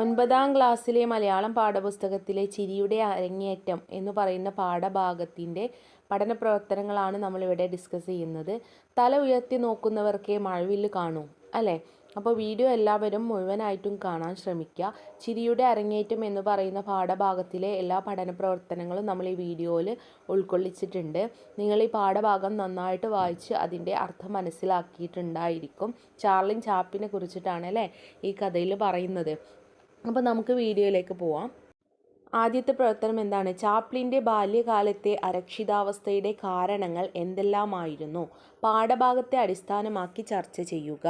ഒൻപതാം ക്ലാസ്സിലെ മലയാളം പാഠപുസ്തകത്തിലെ ചിരിയുടെ അരങ്ങേറ്റം എന്ന് പറയുന്ന പാഠഭാഗത്തിന്റെ പഠന പ്രവർത്തനങ്ങളാണ് നമ്മളിവിടെ ഡിസ്കസ് ചെയ്യുന്നത്. തല ഉയർത്തി നോക്കുന്നവർക്കേ മഴവില്ല് കാണൂ അല്ലേ? അപ്പോൾ വീഡിയോ എല്ലാവരും മുഴുവനായിട്ടും കാണാൻ ശ്രമിക്കുക. ചിരിയുടെ അരങ്ങേറ്റം എന്ന് പറയുന്ന പാഠഭാഗത്തിലെ എല്ലാ പഠന പ്രവർത്തനങ്ങളും നമ്മൾ ഈ വീഡിയോയിൽ ഉൾക്കൊള്ളിച്ചിട്ടുണ്ട്. നിങ്ങൾ ഈ പാഠഭാഗം നന്നായിട്ട് വായിച്ച് അതിന്റെ അർത്ഥം മനസ്സിലാക്കിയിട്ടുണ്ടായിരിക്കും. ചാർലിൻ ചാപ്പിനെ കുറിച്ചിട്ടാണ് അല്ലേ ഈ കഥയിൽ പറയുന്നത്. അപ്പോൾ നമുക്ക് വീഡിയോയിലേക്ക് പോവാം. ആദ്യത്തെ പ്രവർത്തനം എന്താണ്? ചാപ്ലിന്റെ ബാല്യകാലത്തെ അരക്ഷിതാവസ്ഥയുടെ കാരണങ്ങൾ എന്തെല്ലാമായിരുന്നു? പാഠഭാഗത്തെ അടിസ്ഥാനമാക്കി ചർച്ച ചെയ്യുക.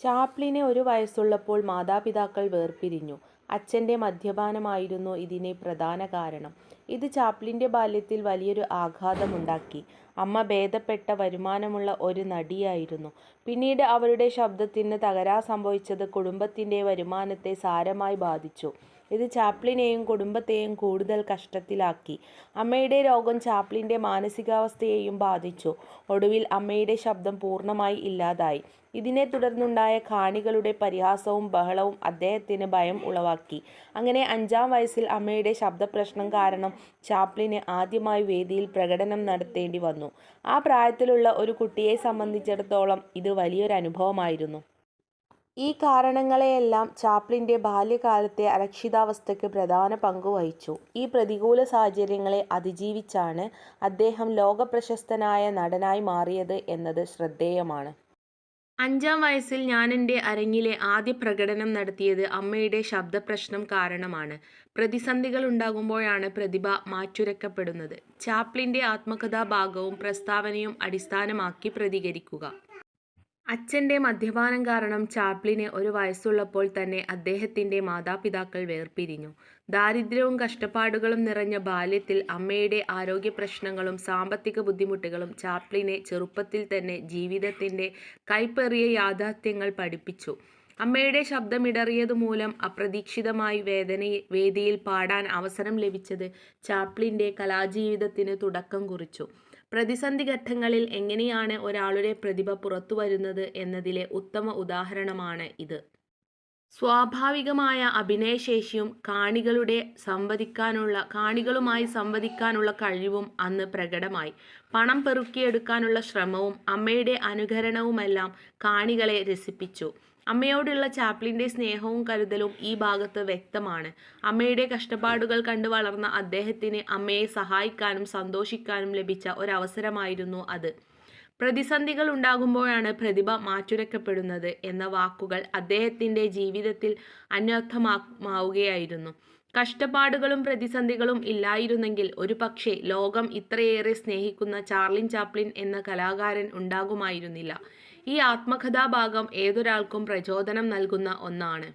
ചാപ്ലിനെ ഒരു വയസ്സുള്ളപ്പോൾ മാതാപിതാക്കൾ വേർപിരിഞ്ഞു. അച്ഛന്റെ മദ്യപാനമായിരുന്നു ഇതിന് പ്രധാന കാരണം. ഇത് ചാപ്ലിന്റെ ബാല്യത്തിൽ വലിയൊരു ആഘാതമുണ്ടാക്കി. അമ്മ ഭേദപ്പെട്ട വരുമാനമുള്ള ഒരു നടിയായിരുന്നു. പിന്നീട് അവരുടെ ശബ്ദത്തിന് തകരാർ സംഭവിച്ചത് കുടുംബത്തിന്റെ വരുമാനത്തെ സാരമായി ബാധിച്ചു. ഇത് ചാപ്ലിനെയും കുടുംബത്തെയും കൂടുതൽ കഷ്ടത്തിലാക്കി. അമ്മയുടെ രോഗം ചാപ്ലിന്റെ മാനസികാവസ്ഥയെയും ബാധിച്ചു. ഒടുവിൽ അമ്മയുടെ ശബ്ദം പൂർണമായി ഇല്ലാതായി. ഇതിനെ തുടർന്നുണ്ടായ കാണികളുടെ പരിഹാസവും ബഹളവും അദ്ദേഹത്തിന് ഭയം ഉളവാക്കി. അങ്ങനെ അഞ്ചാം വയസ്സിൽ അമ്മയുടെ ശബ്ദപ്രശ്നം കാരണം ചാപ്ലിന് ആദ്യമായി വേദിയിൽ പ്രകടനം നടത്തേണ്ടി വന്നു. ആ പ്രായത്തിലുള്ള ഒരു കുട്ടിയെ സംബന്ധിച്ചിടത്തോളം ഇത് വലിയൊരു അനുഭവമായിരുന്നു. ഈ കാരണങ്ങളെയെല്ലാം ചാപ്ലിന്റെ ബാല്യകാലത്തെ അരക്ഷിതാവസ്ഥയ്ക്ക് പ്രധാന പങ്ക് വഹിച്ചു. ഈ പ്രതികൂല സാഹചര്യങ്ങളെ അതിജീവിച്ചാണ് അദ്ദേഹം ലോകപ്രശസ്തനായ നടനായി മാറിയത് എന്നത് ശ്രദ്ധേയമാണ്. അഞ്ചാം വയസ്സിൽ ഞാൻ എന്റെ അരങ്ങിലെ ആദ്യ പ്രകടനം നടത്തിയത് അമ്മയുടെ ശബ്ദപ്രശ്നം കാരണമാണ്. പ്രതിസന്ധികൾ ഉണ്ടാകുമ്പോഴാണ് പ്രതിഭ മാറ്റുരക്കപ്പെടുന്നത്. ചാപ്ലിന്റെ ആത്മകഥാഭാഗവും പ്രസ്താവനയും അടിസ്ഥാനമാക്കി പ്രതികരിക്കുക. അച്ഛന്റെ മദ്യപാനം കാരണം ചാപ്ലിന് ഒരു വയസ്സുള്ളപ്പോൾ തന്നെ അദ്ദേഹത്തിന്റെ മാതാപിതാക്കൾ വേർപിരിഞ്ഞു. ദാരിദ്ര്യവും കഷ്ടപ്പാടുകളും നിറഞ്ഞ ബാല്യത്തിൽ അമ്മയുടെ ആരോഗ്യ പ്രശ്നങ്ങളും സാമ്പത്തിക ബുദ്ധിമുട്ടുകളും ചാപ്ലിനെ ചെറുപ്പത്തിൽ തന്നെ ജീവിതത്തിന്റെ കൈപ്പേറിയ യാഥാർത്ഥ്യങ്ങൾ പഠിപ്പിച്ചു. അമ്മയുടെ ശബ്ദമിടറിയതുമൂലം അപ്രതീക്ഷിതമായി വേദന വേദിയിൽ പാടാൻ അവസരം ലഭിച്ചത് ചാപ്ലിന്റെ കലാജീവിതത്തിന് തുടക്കം കുറിച്ചു. പ്രതിസന്ധി ഘട്ടങ്ങളിൽ എങ്ങനെയാണ് ഒരാളുടെ പ്രതിഭ പുറത്തു വരുന്നത് എന്നതിലെ ഉത്തമ ഉദാഹരണമാണ് ഇത്. സ്വാഭാവികമായ അഭിനയശേഷിയും കാണികളുടെ സംവദിക്കാനുള്ള കാണികളുമായി സംവദിക്കാനുള്ള കഴിവും അന്ന് പ്രകടമായി. പണം പെറുക്കിയെടുക്കാനുള്ള ശ്രമവും അമ്മയുടെ അനുകരണവുമെല്ലാം കാണികളെ രസിപ്പിച്ചു. അമ്മയോടുള്ള ചാപ്ലിന്റെ സ്നേഹവും കരുതലും ഈ ഭാഗത്ത് വ്യക്തമാണ്. അമ്മയുടെ കഷ്ടപ്പാടുകൾ കണ്ടു വളർന്ന അദ്ദേഹത്തിന് അമ്മയെ സഹായിക്കാനും സന്തോഷിക്കാനും ലഭിച്ച ഒരവസരമായിരുന്നു അത്. പ്രതിസന്ധികൾ ഉണ്ടാകുമ്പോഴാണ് പ്രതിഭ മാറ്റുരക്കപ്പെടുന്നത് എന്ന വാക്കുകൾ അദ്ദേഹത്തിന്റെ ജീവിതത്തിൽ അന്വർത്ഥമാവുകയായിരുന്നു. കഷ്ടപ്പാടുകളും പ്രതിസന്ധികളും ഇല്ലായിരുന്നെങ്കിൽ ഒരു പക്ഷേ ലോകം ഇത്രയേറെ സ്നേഹിക്കുന്ന ചാർലിൻ ചാപ്ലിൻ എന്ന കലാകാരൻ ഉണ്ടാകുമായിരുന്നില്ല. ഈ ആത്മകഥാഭാഗം ഏതൊരാൾക്കും പ്രചോദനം നൽകുന്ന ഒന്നാണ്.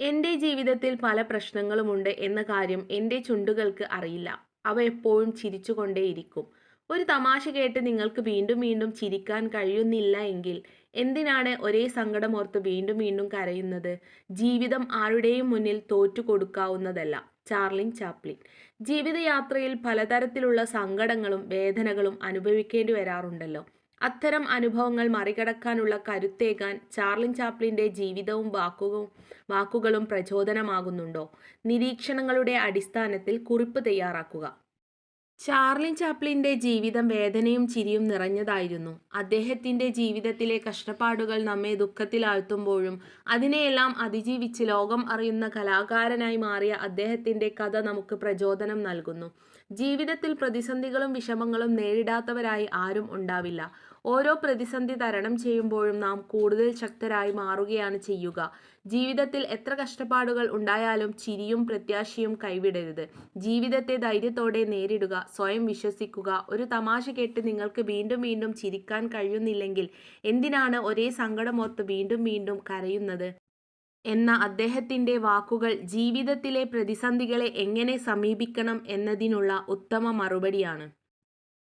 എന്റെ ജീവിതത്തിൽ പല പ്രശ്നങ്ങളുമുണ്ട് എന്ന കാര്യം എന്റെ ചുണ്ടുകൾക്ക് അറിയില്ല. അവ എപ്പോഴും ചിരിച്ചുകൊണ്ടേയിരിക്കും. ഒരു തമാശ കേട്ട് നിങ്ങൾക്ക് വീണ്ടും വീണ്ടും ചിരിക്കാൻ കഴിയുന്നില്ല എങ്കിൽ എന്തിനാണ് ഒരേ സങ്കടമോർത്ത് വീണ്ടും വീണ്ടും കരയുന്നത്? ജീവിതം ആരുടെയും മുന്നിൽ തോറ്റു കൊടുക്കാവുന്നതല്ല ചാർലിൻ ചാപ്ലിൻ. ജീവിതയാത്രയിൽ പലതരത്തിലുള്ള സങ്കടങ്ങളും വേദനകളും അനുഭവിക്കേണ്ടി വരാറുണ്ടല്ലോ. അത്തരം അനുഭവങ്ങൾ മറികടക്കാനുള്ള കരുത്തേകാൻ ചാർലിൻ ചാപ്ലിന്റെ ജീവിതവും വാക്കുകളും വാക്കുകളും പ്രചോദനമാകുന്നുണ്ടോ? നിരീക്ഷണങ്ങളുടെ അടിസ്ഥാനത്തിൽ കുറിപ്പ് തയ്യാറാക്കുക. ചാർലിൻ ചാപ്ലിന്റെ ജീവിതം വേദനയും ചിരിയും നിറഞ്ഞതായിരുന്നു. അദ്ദേഹത്തിന്റെ ജീവിതത്തിലെ കഷ്ടപ്പാടുകൾ നമ്മെ ദുഃഖത്തിലാഴ്ത്തുമ്പോഴും അതിനെയെല്ലാം അതിജീവിച്ച് ലോകം അറിയുന്ന കലാകാരനായി മാറിയ അദ്ദേഹത്തിന്റെ കഥ നമുക്ക് പ്രചോദനം നൽകുന്നു. ജീവിതത്തിൽ പ്രതിസന്ധികളും വിഷമങ്ങളും നേരിടാത്തവരായി ആരും ഉണ്ടാവില്ല. ഓരോ പ്രതിസന്ധി തരണം ചെയ്യുമ്പോഴും നാം കൂടുതൽ ശക്തരായി മാറുകയാണ് ചെയ്യുക. ജീവിതത്തിൽ എത്ര കഷ്ടപ്പാടുകൾ ഉണ്ടായാലും ചിരിയും പ്രത്യാശയും കൈവിടരുത്. ജീവിതത്തെ ധൈര്യത്തോടെ നേരിടുക സ്വയം വിശ്വസിക്കുക ഒരു തമാശ കേട്ട് നിങ്ങൾക്ക് വീണ്ടും വീണ്ടും ചിരിക്കാൻ കഴിയുന്നില്ലെങ്കിൽ എന്തിനാണ് ഒരേ സങ്കടമോർത്ത് വീണ്ടും വീണ്ടും കരയുന്നത്? എന്ന അദ്ദേഹത്തിന്റെ വാക്കുകൾ ജീവിതത്തിലെ പ്രതിസന്ധികളെ എങ്ങനെ സമീപിക്കണം എന്നതിനുള്ള ഉത്തമ മറുപടിയാണ്.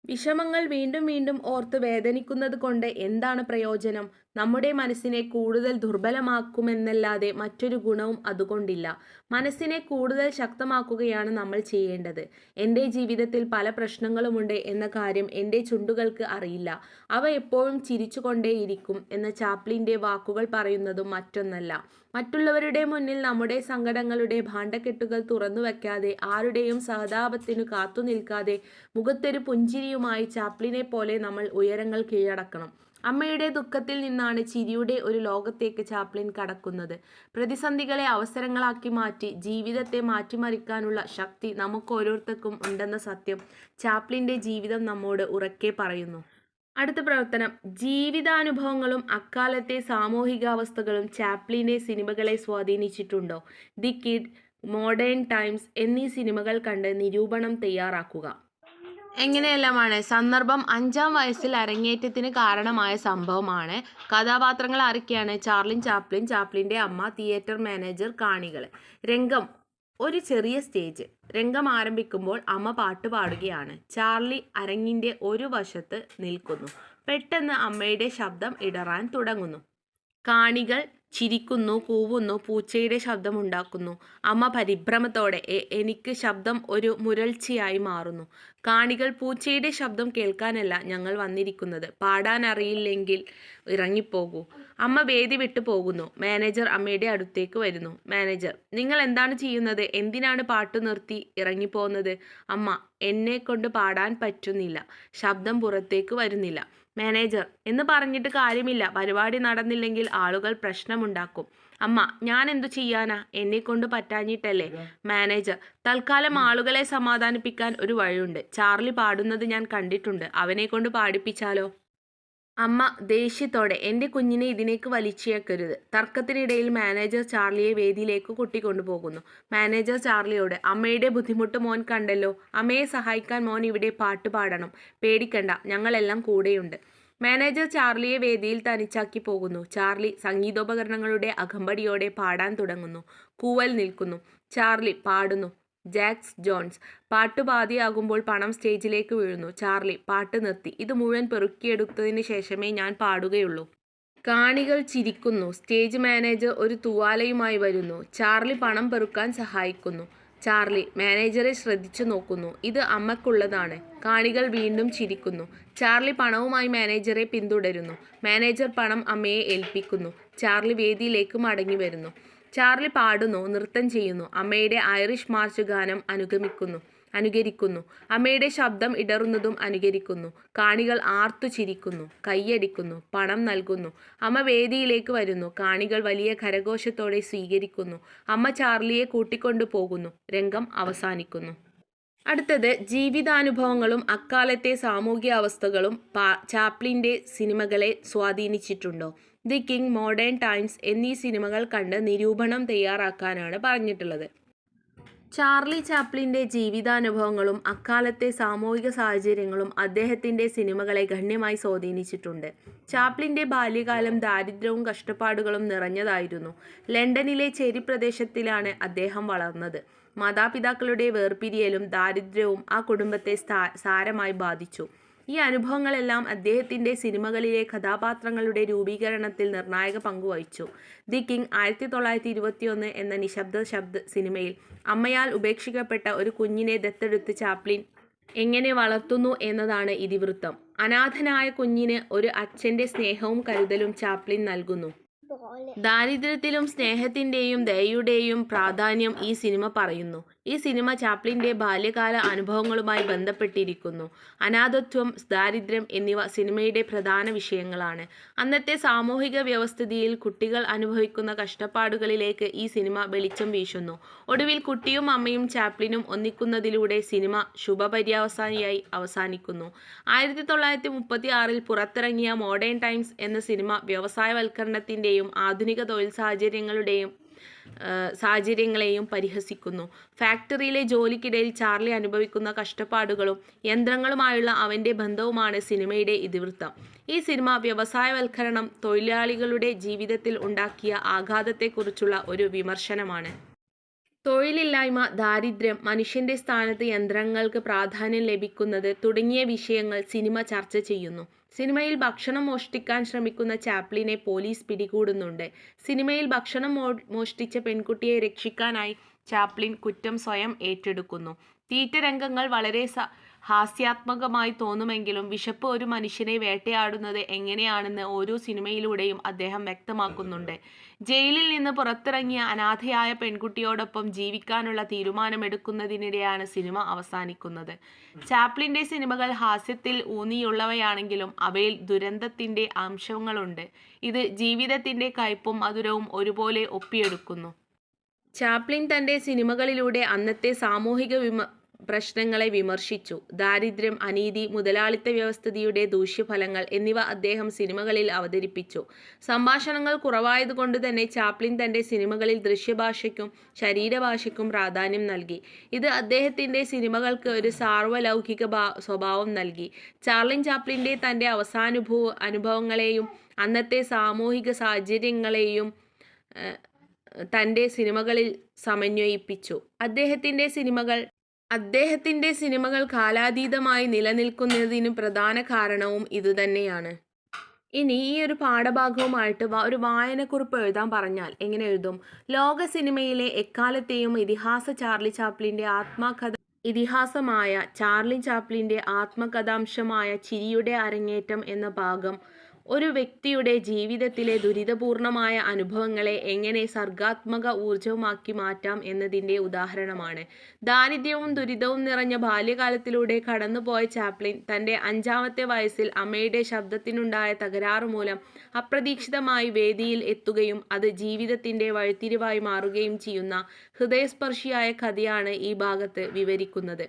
വിഷമങ്ങൾ വീണ്ടും വീണ്ടും ഓർത്ത് വേദനിക്കുന്നത് കൊണ്ട് എന്താണ് പ്രയോജനം? നമ്മുടെ മനസ്സിനെ കൂടുതൽ ദുർബലമാക്കുമെന്നല്ലാതെ മറ്റൊരു ഗുണവും അതുകൊണ്ടില്ല. മനസ്സിനെ കൂടുതൽ ശക്തമാക്കുകയാണ് നമ്മൾ ചെയ്യേണ്ടത്. എന്റെ ജീവിതത്തിൽ പല പ്രശ്നങ്ങളുമുണ്ട് എന്ന കാര്യം എന്റെ ചുണ്ടുകൾക്ക് അറിയില്ല. അവ എപ്പോഴും ചിരിച്ചുകൊണ്ടേയിരിക്കും എന്ന ചാപ്ലിന്റെ വാക്കുകൾ പറയുന്നതും മറ്റൊന്നല്ല. മറ്റുള്ളവരുടെ മുന്നിൽ നമ്മുടെ സങ്കടങ്ങളുടെ ഭാണ്ഡക്കെട്ടുകൾ തുറന്നു വയ്ക്കാതെ ആരുടെയും സഹതാപത്തിനു കാത്തുനിൽക്കാതെ മുഖത്തൊരു പുഞ്ചിരിയുമായി ചാപ്ലിനെ പോലെ നമ്മൾ ഉയരങ്ങൾ കീഴടക്കണം. അമ്മയുടെ ദുഃഖത്തിൽ നിന്നാണ് ചിരിയുടെ ഒരു ലോകത്തേക്ക് ചാപ്ലിൻ കടക്കുന്നത്. പ്രതിസന്ധികളെ അവസരങ്ങളാക്കി മാറ്റി ജീവിതത്തെ മാറ്റിമറിക്കാനുള്ള ശക്തി നമുക്ക് ഓരോരുത്തർക്കും ഉണ്ടെന്ന സത്യം ചാപ്ലിന്റെ ജീവിതം നമ്മോട് ഉറക്കെ പറയുന്നു. അടുത്ത പ്രവർത്തനം. ജീവിതാനുഭവങ്ങളും അക്കാലത്തെ സാമൂഹികാവസ്ഥകളും ചാപ്ലിന്റെ സിനിമകളെ സ്വാധീനിച്ചിട്ടുണ്ടോ? ദി കിഡ് മോഡേൺ ടൈംസ് എന്നീ സിനിമകൾ കണ്ട് നിരൂപണം തയ്യാറാക്കുക. എങ്ങനെയെല്ലാമാണ്? സന്ദർഭം അഞ്ചാം വയസ്സിൽ അരങ്ങേറ്റത്തിന് കാരണമായ സംഭവമാണ്. കഥാപാത്രങ്ങൾ ആരൊക്കെയാണ്? ചാർലിൻ ചാപ്ലിൻ ചാപ്ലിന്റെ അമ്മ തിയേറ്റർ മാനേജർ കാണികൾ. രംഗം. ഒരു ചെറിയ സ്റ്റേജ് രംഗം ആരംഭിക്കുമ്പോൾ അമ്മ പാട്ട് പാടുകയാണ്. ചാർലി അരങ്ങിന്റെ ഒരു വശത്ത് നിൽക്കുന്നു. പെട്ടെന്ന് അമ്മയുടെ ശബ്ദം ഇടറാൻ തുടങ്ങുന്നു. കാണികൾ ചിരിക്കുന്നു കൂവുന്നു പൂച്ചയുടെ ശബ്ദം ഉണ്ടാക്കുന്നു അമ്മ പരിഭ്രമത്തോടെ എനിക്ക് ശബ്ദം ഒരു മുരൾച്ചയായി മാറുന്നു. കാണികൾ പൂച്ചയുടെ ശബ്ദം കേൾക്കാനല്ല ഞങ്ങൾ വന്നിരിക്കുന്നത്. പാടാൻ അറിയില്ലെങ്കിൽ ഇറങ്ങിപ്പോകൂ. അമ്മ വേദി വിട്ടു പോകുന്നു. മാനേജർ അമ്മയുടെ അടുത്തേക്ക് വരുന്നു. മാനേജർ നിങ്ങൾ എന്താണ് ചെയ്യുന്നത്? എന്തിനാണ് പാട്ട് നിർത്തി ഇറങ്ങിപ്പോകുന്നത്? അമ്മ എന്നെ കൊണ്ട് പാടാൻ പറ്റുന്നില്ല. ശബ്ദം പുറത്തേക്ക് വരുന്നില്ല. മാനേജർ എന്ന് പറഞ്ഞിട്ട് കാര്യമില്ല. പരിപാടി നടന്നില്ലെങ്കിൽ ആളുകൾ പ്രശ്നമുണ്ടാക്കും. അമ്മ ഞാൻ എന്തു ചെയ്യാനാ? എന്നെ കൊണ്ട് പറ്റാഞ്ഞിട്ടല്ലേ? മാനേജർ തൽക്കാലം ആളുകളെ സമാധാനിപ്പിക്കാൻ ഒരു വഴിയുണ്ട്. ചാർലി പാടുന്നത് ഞാൻ കണ്ടിട്ടുണ്ട്. അവനെ കൊണ്ട് പാടിപ്പിച്ചാലോ? അമ്മ ദേഷ്യത്തോടെ എന്റെ കുഞ്ഞിനെ ഇതിനേക്ക് വലിച്ചേക്കരുത് തർക്കത്തിനിടയിൽ മാനേജർ ചാർലിയെ വേദിയിലേക്ക് കൊട്ടിക്കൊണ്ടുപോകുന്നു മാനേജർ ചാർലിയോട് അമ്മയുടെ ബുദ്ധിമുട്ട് മോൻ കണ്ടല്ലോ. അമ്മയെ സഹായിക്കാൻ മോൻ ഇവിടെ പാട്ട് പാടണം. പേടിക്കണ്ട. ഞങ്ങളെല്ലാം കൂടെയുണ്ട് മാനേജർ ചാർലിയെ വേദിയിൽ തനിച്ചാക്കി പോകുന്നു. ചാർലി സംഗീതോപകരണങ്ങളുടെ അകമ്പടിയോടെ പാടാൻ തുടങ്ങുന്നു. കൂവൽ നിൽക്കുന്നു. ചാർലി പാടുന്നു. Jacks Jones. പാട്ട് പാതിയാകുമ്പോൾ പണം സ്റ്റേജിലേക്ക് വീഴുന്നു. ചാർലി പാട്ട് നിർത്തി. ഇത് മുഴുവൻ പെറുക്കിയെടുത്തതിന് ശേഷമേ ഞാൻ പാടുകയുള്ളൂ. കാണികൾ ചിരിക്കുന്നു. സ്റ്റേജ് മാനേജർ ഒരു തുവാലയുമായി വരുന്നു. ചാർലി പണം പെറുക്കാൻ സഹായിക്കുന്നു. ചാർലി മാനേജറെ ശ്രദ്ധിച്ചു നോക്കുന്നു. ഇത് അമ്മക്കുള്ളതാണ്. കാണികൾ വീണ്ടും ചിരിക്കുന്നു. ചാർലി പണവുമായി മാനേജറെ പിന്തുടരുന്നു. മാനേജർ പണം അമ്മയെ ഏൽപ്പിക്കുന്നു. ചാർലി വേദിയിലേക്ക് മടങ്ങി വരുന്നു. ചാർലി പാടുന്നു നൃത്തം ചെയ്യുന്നു. അമ്മയുടെ ഐറിഷ് മാർച്ച് ഗാനം അനുഗമിക്കുന്നു അനുകരിക്കുന്നു. അമ്മയുടെ ശബ്ദം ഇടറുന്നതും അനുകരിക്കുന്നു. കാണികൾ ആർത്തു ചിരിക്കുന്നു കൈയടിക്കുന്നു പണം നൽകുന്നു. അമ്മ വേദിയിലേക്ക് വരുന്നു കാണികൾ വലിയ കരഘോഷത്തോടെ സ്വീകരിക്കുന്നു. അമ്മ ചാർലിയെ കൂട്ടിക്കൊണ്ടു പോകുന്നു രംഗം അവസാനിക്കുന്നു. അടുത്തത് ജീവിതാനുഭവങ്ങളും അക്കാലത്തെ സാമൂഹ്യ അവസ്ഥകളും പാ ചാപ്ലിന്റെ സിനിമകളെ സ്വാധീനിച്ചിട്ടുണ്ടോ? ദി കിങ് മോഡേൺ ടൈംസ് എന്നീ സിനിമകൾ കണ്ട് നിരൂപണം തയ്യാറാക്കാനാണ് പറഞ്ഞിട്ടുള്ളത്. ചാർലി ചാപ്ലിന്റെ ജീവിതാനുഭവങ്ങളും അക്കാലത്തെ സാമൂഹിക സാഹചര്യങ്ങളും അദ്ദേഹത്തിന്റെ സിനിമകളെ ഗണ്യമായി സ്വാധീനിച്ചിട്ടുണ്ട്. ചാപ്ലിന്റെ ബാല്യകാലം ദാരിദ്ര്യവും കഷ്ടപ്പാടുകളും നിറഞ്ഞതായിരുന്നു. ലണ്ടനിലെ ചേരി പ്രദേശത്തിലാണ് അദ്ദേഹം വളർന്നത്. മാതാപിതാക്കളുടെ വേർപിരിയലും ദാരിദ്ര്യവും ആ കുടുംബത്തെ സാരമായി ബാധിച്ചു. ഈ അനുഭവങ്ങളെല്ലാം അദ്ദേഹത്തിന്റെ സിനിമകളിലെ കഥാപാത്രങ്ങളുടെ രൂപീകരണത്തിൽ നിർണായക പങ്കുവഹിച്ചു ദി കിങ് ആയിരത്തി തൊള്ളായിരത്തി ഇരുപത്തിയൊന്ന് എന്ന നിശബ്ദ ശബ്ദ സിനിമയിൽ അമ്മയാൽ ഉപേക്ഷിക്കപ്പെട്ട ഒരു കുഞ്ഞിനെ ദത്തെടുത്ത് ചാപ്ലിൻ എങ്ങനെ വളർത്തുന്നു എന്നതാണ് ഇതിവൃത്തം. അനാഥനായ കുഞ്ഞിന് ഒരു അച്ഛന്റെ സ്നേഹവും കരുതലും ചാപ്ലിൻ നൽകുന്നു. ദാരിദ്ര്യത്തിലും സ്നേഹത്തിന്റെയും ദയയുടെയും പ്രാധാന്യം ഈ സിനിമ പറയുന്നു. ഈ സിനിമ ചാപ്ലിന്റെ ബാല്യകാല അനുഭവങ്ങളുമായി ബന്ധപ്പെട്ടിരിക്കുന്നു. അനാഥത്വം ദാരിദ്ര്യം എന്നിവ സിനിമയുടെ പ്രധാന വിഷയങ്ങളാണ്. അന്നത്തെ സാമൂഹിക വ്യവസ്ഥിതിയിൽ കുട്ടികൾ അനുഭവിക്കുന്ന കഷ്ടപ്പാടുകളിലേക്ക് ഈ സിനിമ വെളിച്ചം വീശുന്നു. ഒടുവിൽ കുട്ടിയും അമ്മയും ചാപ്ലിനും ഒന്നിക്കുന്നതിലൂടെ സിനിമ ശുഭപര്യവസാനിയായി അവസാനിക്കുന്നു. ആയിരത്തി തൊള്ളായിരത്തി മുപ്പത്തി ആറിൽ പുറത്തിറങ്ങിയ മോഡേൺ ടൈംസ് എന്ന സിനിമ വ്യവസായവൽക്കരണത്തിന്റെയും ആധുനിക തൊഴിൽ സാഹചര്യങ്ങളുടെയും സാഹചര്യങ്ങളെയും പരിഹസിക്കുന്നു. ഫാക്ടറിയിലെ ജോലിക്കിടയിൽ ചാർലി അനുഭവിക്കുന്ന കഷ്ടപ്പാടുകളും യന്ത്രങ്ങളുമായുള്ള അവന്റെ ബന്ധവുമാണ് സിനിമയുടെ ഇതിവൃത്തം. ഈ സിനിമ വ്യവസായവൽക്കരണം തൊഴിലാളികളുടെ ജീവിതത്തിൽ ഉണ്ടാക്കിയ ആഘാതത്തെക്കുറിച്ചുള്ള ഒരു വിമർശനമാണ്. തൊഴിലില്ലായ്മ ദാരിദ്ര്യം മനുഷ്യന്റെ സ്ഥാനത്ത് യന്ത്രങ്ങൾക്ക് പ്രാധാന്യം ലഭിക്കുന്നത് തുടങ്ങിയ വിഷയങ്ങൾ സിനിമ ചർച്ച ചെയ്യുന്നു. സിനിമയിൽ ഭക്ഷണം മോഷ്ടിക്കാൻ ശ്രമിക്കുന്ന ചാപ്ലിനെ പോലീസ് പിടികൂടുന്നുണ്ട്. സിനിമയിൽ ഭക്ഷണം മോഷ്ടിച്ച പെൺകുട്ടിയെ രക്ഷിക്കാനായി ചാപ്ലിൻ കുറ്റം സ്വയം ഏറ്റെടുക്കുന്നു. തീറ്റ രംഗങ്ങൾ വളരെ ഹാസ്യാത്മകമായി തോന്നുമെങ്കിലും വിശപ്പ് ഒരു മനുഷ്യനെ വേട്ടയാടുന്നത് എങ്ങനെയാണെന്ന് ഓരോ സിനിമയിലൂടെയും അദ്ദേഹം വ്യക്തമാക്കുന്നുണ്ട്. ജയിലിൽ നിന്ന് പുറത്തിറങ്ങിയ അനാഥയായ പെൺകുട്ടിയോടൊപ്പം ജീവിക്കാനുള്ള തീരുമാനമെടുക്കുന്നതിനിടെയാണ് സിനിമ അവസാനിക്കുന്നത്. ചാപ്ലിന്റെ സിനിമകൾ ഹാസ്യത്തിൽ ഊന്നിയുള്ളവയാണെങ്കിലും അവയിൽ ദുരന്തത്തിന്റെ അംശങ്ങളുണ്ട്. ഇത് ജീവിതത്തിന്റെ കയ്പും മധുരവും ഒരുപോലെ ഒപ്പിയെടുക്കുന്നു. ചാപ്ലിൻ തന്റെ സിനിമകളിലൂടെ അന്നത്തെ സാമൂഹിക വിമ പ്രശ്നങ്ങളെ വിമർശിച്ചു. ദാരിദ്ര്യം അനീതി മുതലാളിത്ത വ്യവസ്ഥിതിയുടെ ദൂഷ്യഫലങ്ങൾ എന്നിവ അദ്ദേഹം സിനിമകളിൽ അവതരിപ്പിച്ചു. സംഭാഷണങ്ങൾ കുറവായതുകൊണ്ട് തന്നെ ചാപ്ലിൻ തന്റെ സിനിമകളിൽ ദൃശ്യഭാഷയ്ക്കും ശരീരഭാഷയ്ക്കും പ്രാധാന്യം നൽകി. ഇത് അദ്ദേഹത്തിന്റെ സിനിമകൾക്ക് ഒരു സാർവലൗകിക സ്വഭാവം നൽകി. ചാർലിൻ ചാപ്ലിന്റെ തന്റെ അവസാനുഭവ അനുഭവങ്ങളെയും അന്നത്തെ സാമൂഹിക സാഹചര്യങ്ങളെയും തന്റെ സിനിമകളിൽ സമന്വയിപ്പിച്ചു. അദ്ദേഹത്തിന്റെ സിനിമകൾ അദ്ദേഹത്തിന്റെ സിനിമകൾ കാലാതീതമായി നിലനിൽക്കുന്നതിന് പ്രധാന കാരണവും ഇതുതന്നെയാണ് ഇനി ഈ ഒരു പാഠഭാഗവുമായിട്ട് ഒരു വായനക്കുറിപ്പ് എഴുതാൻ പറഞ്ഞാൽ എങ്ങനെ എഴുതും? ലോക സിനിമയിലെ എക്കാലത്തെയും ഇതിഹാസ ചാർലി ചാപ്ലിന്റെ ആത്മകഥ ഇതിഹാസമായ ചാർലി ചാപ്ലിന്റെ ആത്മകഥാംശമായ ചിരിയുടെ അരങ്ങേറ്റം എന്ന ഭാഗം ഒരു വ്യക്തിയുടെ ജീവിതത്തിലെ ദുരിതപൂർണമായ അനുഭവങ്ങളെ എങ്ങനെ സർഗാത്മക ഊർജവുമാക്കി മാറ്റാം എന്നതിന്റെ ഉദാഹരണമാണ്. ദാരിദ്ര്യവും ദുരിതവും നിറഞ്ഞ ബാല്യകാലത്തിലൂടെ കടന്നുപോയ ചാപ്ലിൻ തന്റെ അഞ്ചാമത്തെ വയസ്സിൽ അമ്മയുടെ ശബ്ദത്തിനുണ്ടായ തകരാറ് മൂലം അപ്രതീക്ഷിതമായി വേദിയിൽ എത്തുകയും അത് ജീവിതത്തിന്റെ വഴിത്തിരിവായി മാറുകയും ചെയ്യുന്ന ഹൃദയസ്പർശിയായ കഥയാണ് ഈ ഭാഗത്ത് വിവരിക്കുന്നത്.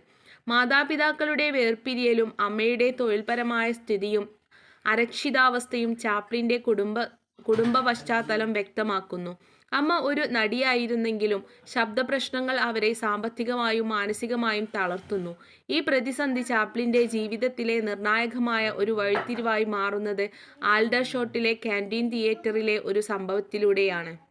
മാതാപിതാക്കളുടെ വേർപിരിയലും അമ്മയുടെ തൊഴിൽപരമായ സ്ഥിതിയും അരക്ഷിതാവസ്ഥയും ചാപ്ലിന്റെ കുടുംബ കുടുംബ പശ്ചാത്തലം വ്യക്തമാക്കുന്നു. അമ്മ ഒരു നടിയായിരുന്നെങ്കിലും ശബ്ദപ്രശ്നങ്ങൾ അവരെ സാമ്പത്തികമായും മാനസികമായും തളർത്തുന്നു. ഈ പ്രതിസന്ധി ചാപ്ലിന്റെ ജീവിതത്തിലെ നിർണായകമായ ഒരു വഴിത്തിരിവായി മാറുന്നത് ആൽഡർഷോട്ടിലെ ക്യാന്റീൻ തിയേറ്ററിലെ ഒരു സംഭവത്തിലൂടെയാണ്.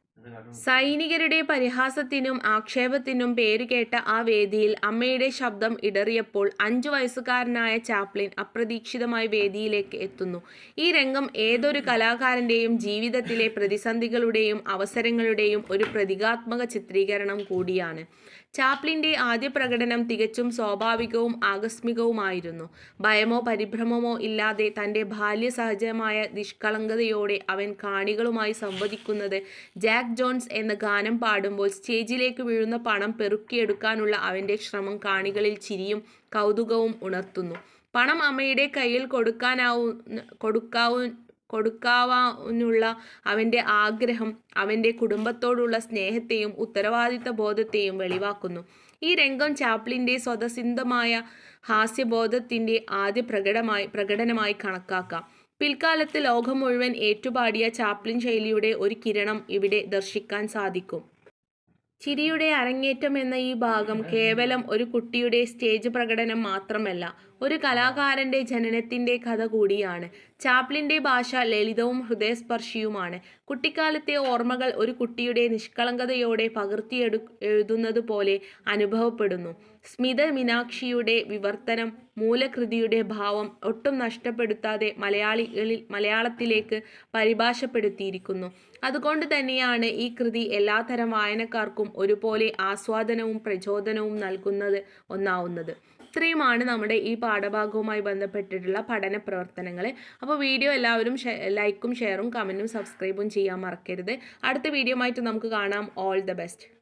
സൈനികരുടെ പരിഹാസത്തിനും ആക്ഷേപത്തിനും പേരുകേട്ട ആ വേദിയിൽ അമ്മയുടെ ശബ്ദം ഇടറിയപ്പോൾ അഞ്ചു വയസ്സുകാരനായ ചാപ്ലിൻ അപ്രതീക്ഷിതമായി വേദിയിലേക്ക് എത്തുന്നു. ഈ രംഗം ഏതൊരു കലാകാരന്റെയും ജീവിതത്തിലെ പ്രതിസന്ധികളുടെയും അവസരങ്ങളുടെയും ഒരു പ്രതീകാത്മക ചിത്രീകരണം കൂടിയാണ്. ചാപ്ലിന്റെ ആദ്യ പ്രകടനം തികച്ചും സ്വാഭാവികവും ആകസ്മികവുമായിരുന്നു. ഭയമോ പരിഭ്രമമോ ഇല്ലാതെ തന്റെ ബാല്യസഹജമായ നിഷ്കളങ്കതയോടെ അവൻ കാണികളുമായി സംവദിക്കുന്നത് ജാക്ക് ജോൺസ് എന്ന ഗാനം പാടുമ്പോൾ സ്റ്റേജിലേക്ക് വീഴുന്ന പണം പെറുക്കിയെടുക്കാനുള്ള അവന്റെ ശ്രമം കാണികളിൽ ചിരിയും കൗതുകവും ഉണർത്തുന്നു. പണം അമ്മയുടെ കയ്യിൽ കൊടുക്കാനാവു കൊടുക്കാവു കൊടുക്കാവാനുള്ള അവന്റെ ആഗ്രഹം അവന്റെ കുടുംബത്തോടുള്ള സ്നേഹത്തെയും ഉത്തരവാദിത്ത ബോധത്തെയും വെളിവാക്കുന്നു. ഈ രംഗം ചാപ്ലിന്റെ സ്വതസിദ്ധമായ ഹാസ്യബോധത്തിന്റെ ആദ്യ പ്രകടമായി പ്രകടനമായി കണക്കാക്കാം. പിൽക്കാലത്ത് ലോകം മുഴുവൻ ഏറ്റുപാടിയ ചാപ്ലിൻ ശൈലിയുടെ ഒരു കിരണം ഇവിടെ ദർശിക്കാൻ സാധിക്കും. ചിരിയുടെ അരങ്ങേറ്റം എന്ന ഈ ഭാഗം കേവലം ഒരു കുട്ടിയുടെ സ്റ്റേജ് പ്രകടനം മാത്രമല്ല ഒരു കലാകാരന്റെ ജനനത്തിന്റെ കഥ കൂടിയാണ്. ചാപ്ലിന്റെ ഭാഷ ലളിതവും ഹൃദയസ്പർശിയുമാണ്. കുട്ടിക്കാലത്തെ ഓർമ്മകൾ ഒരു കുട്ടിയുടെ നിഷ്കളങ്കതയോടെ പകർത്തിയെടു എഴുതുന്നത് പോലെ അനുഭവപ്പെടുന്നു. സ്മിത മീനാക്ഷിയുടെ വിവർത്തനം മൂലകൃതിയുടെ ഭാവം ഒട്ടും നഷ്ടപ്പെടുത്താതെ മലയാളികളിൽ മലയാളത്തിലേക്ക് പരിഭാഷപ്പെടുത്തിയിരിക്കുന്നു. അതുകൊണ്ട് തന്നെയാണ് ഈ കൃതി എല്ലാത്തരം വായനക്കാർക്കും ഒരുപോലെ ആസ്വാദനവും പ്രചോദനവും നൽകുന്നത് ഒന്നാവുന്നത്. ഇത്രയുമാണ് നമ്മുടെ ഈ പാഠഭാഗവുമായി ബന്ധപ്പെട്ടിട്ടുള്ള പഠന പ്രവർത്തനങ്ങൾ അപ്പോൾ വീഡിയോ എല്ലാവരും ലൈക്കും ഷെയറും കമന്റും സബ്സ്ക്രൈബും ചെയ്യാൻ മറക്കരുത്. അടുത്ത വീഡിയോ ആയിട്ട് നമുക്ക് കാണാം. All the best